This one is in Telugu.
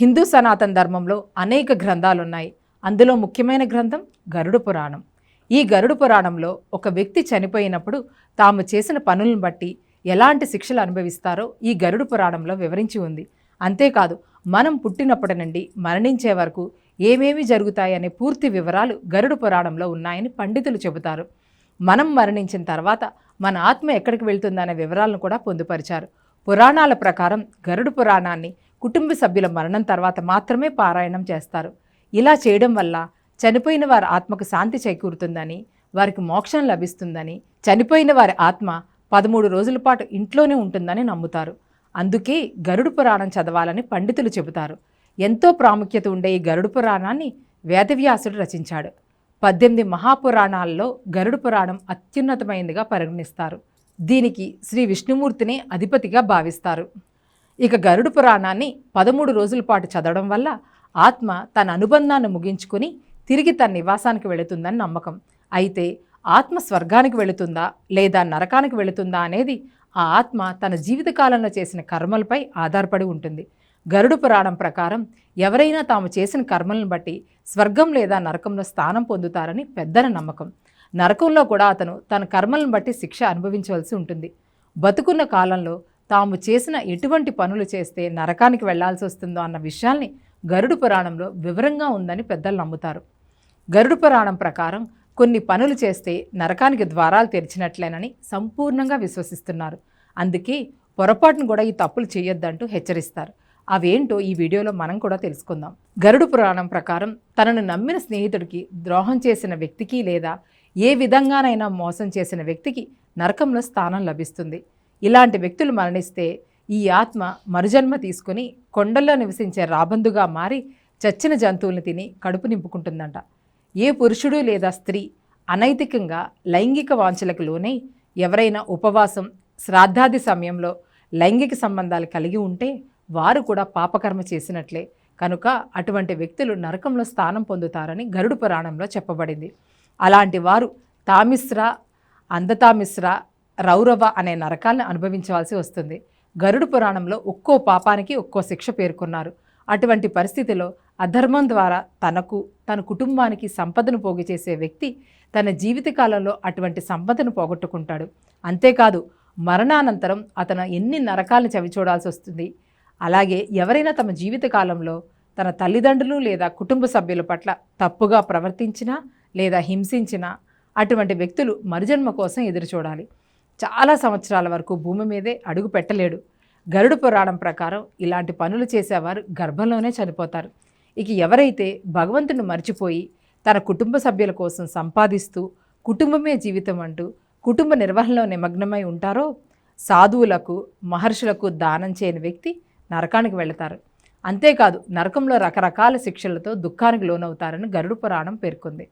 హిందూ సనాతన ధర్మంలో అనేక గ్రంథాలు ఉన్నాయి అందులో ముఖ్యమైన గ్రంథం గరుడు పురాణం. ఈ గరుడు పురాణంలో ఒక వ్యక్తి చనిపోయినప్పుడు తాము చేసిన పనులను బట్టి ఎలాంటి శిక్షలు అనుభవిస్తారో ఈ గరుడు పురాణంలో వివరించి ఉంది. అంతేకాదు మనం పుట్టినప్పటి నుండి మరణించే వరకు ఏమేమి జరుగుతాయనే పూర్తి వివరాలు గరుడు పురాణంలో ఉన్నాయని పండితులు చెబుతారు. మనం మరణించిన తర్వాత మన ఆత్మ ఎక్కడికి వెళ్తుందనే వివరాలను కూడా పొందుపరిచారు. పురాణాల ప్రకారం గరుడు పురాణాన్ని కుటుంబ సభ్యుల మరణం తర్వాత మాత్రమే పారాయణం చేస్తారు. ఇలా చేయడం వల్ల చనిపోయిన వారి ఆత్మకు శాంతి చేకూరుతుందని వారికి మోక్షం లభిస్తుందని చనిపోయిన వారి ఆత్మ పదమూడు రోజుల పాటు ఇంట్లోనే ఉంటుందని నమ్ముతారు. అందుకే గరుడు పురాణం చదవాలని పండితులు చెబుతారు. ఎంతో ప్రాముఖ్యత ఉండే ఈ గరుడు పురాణాన్ని వేదవ్యాసుడు రచించాడు. పద్దెనిమిది మహాపురాణాల్లో గరుడు పురాణం అత్యున్నతమైనదిగా పరిగణిస్తారు. దీనికి శ్రీ విష్ణుమూర్తిని అధిపతిగా భావిస్తారు. ఇక గరుడు పురాణాన్ని పదమూడు రోజుల పాటు చదవడం వల్ల ఆత్మ తన అనుబంధాన్ని ముగించుకొని తిరిగి తన నివాసానికి వెళుతుందని నమ్మకం. అయితే ఆత్మ స్వర్గానికి వెళుతుందా లేదా నరకానికి వెళుతుందా అనేది ఆ ఆత్మ తన జీవితకాలంలో చేసిన కర్మలపై ఆధారపడి ఉంటుంది. గరుడు పురాణం ప్రకారం ఎవరైనా తాము చేసిన కర్మలను బట్టి స్వర్గం లేదా నరకంలో స్థానం పొందుతారని పెద్దల నమ్మకం. నరకంలో కూడా అతను తన కర్మలను బట్టి శిక్ష అనుభవించవలసి ఉంటుంది. బతుకున్న కాలంలో తాము చేసిన ఎటువంటి పనులు చేస్తే నరకానికి వెళ్ళాల్సి వస్తుందో అన్న విషయాల్ని గరుడు పురాణంలో వివరంగా ఉందని పెద్దలు నమ్ముతారు. గరుడు పురాణం ప్రకారం కొన్ని పనులు చేస్తే నరకానికి ద్వారాలు తెరిచినట్లేనని సంపూర్ణంగా విశ్వసిస్తున్నారు. అందుకే పొరపాటును కూడా ఈ తప్పులు చేయొద్దంటూ హెచ్చరిస్తారు. అవేంటో ఈ వీడియోలో మనం కూడా తెలుసుకుందాం. గరుడు పురాణం ప్రకారం తనను నమ్మిన స్నేహితుడికి ద్రోహం చేసిన వ్యక్తికి లేదా ఏ విధంగానైనా మోసం చేసిన వ్యక్తికి నరకంలో స్థానం లభిస్తుంది. ఇలాంటి వ్యక్తులు మరణిస్తే ఈ ఆత్మ మరుజన్మ తీసుకుని కొండల్లో నివసించే రాబందుగా మారి చచ్చిన జంతువుల్ని తిని కడుపు నింపుకుంటుందంట. ఏ పురుషుడు లేదా స్త్రీ అనైతికంగా లైంగిక వాంఛలకు లోనై ఎవరైనా ఉపవాసం శ్రాద్ధాది సమయంలో లైంగిక సంబంధాలు కలిగి ఉంటే వారు కూడా పాపకర్మ చేసినట్లే. కనుక అటువంటి వ్యక్తులు నరకంలో స్థానం పొందుతారని గరుడు పురాణంలో చెప్పబడింది. అలాంటి వారు తామిశ్ర అందతామిశ్ర రౌరవ అనే నరకాలను అనుభవించవలసి వస్తుంది. గరుడు పురాణంలో ఒక్కో పాపానికి ఒక్కో శిక్ష పేర్కొన్నారు. అటువంటి పరిస్థితిలో అధర్మం ద్వారా తనకు తన కుటుంబానికి సంపదను పోగు చేసే వ్యక్తి తన జీవితకాలంలో అటువంటి సంపదను పోగొట్టుకుంటాడు. అంతేకాదు మరణానంతరం అతను ఎన్ని నరకాలను చవిచూడాల్సి వస్తుంది? అలాగే ఎవరైనా తమ జీవితకాలంలో తన తల్లిదండ్రులు లేదా కుటుంబ సభ్యుల పట్ల తప్పుగా ప్రవర్తించినా లేదా హింసించినా అటువంటి వ్యక్తులు మరుజన్మ కోసం ఎదురుచూడాలి. చాలా సంవత్సరాల వరకు భూమి మీదే అడుగు పెట్టలేడు. గరుడు పురాణం ప్రకారం ఇలాంటి పనులు చేసేవారు గర్భంలోనే చనిపోతారు. ఇక ఎవరైతే భగవంతుని మర్చిపోయి తన కుటుంబ సభ్యుల కోసం సంపాదిస్తూ కుటుంబమే జీవితం అంటూ కుటుంబ నిర్వహణలో నిమగ్నమై ఉంటారో సాధువులకు మహర్షులకు దానం చేయని వ్యక్తి నరకానికి వెళతారు. అంతేకాదు నరకంలో రకరకాల శిక్షలతో దుఃఖానికి లోనవుతారని గరుడు పురాణం పేర్కొంది.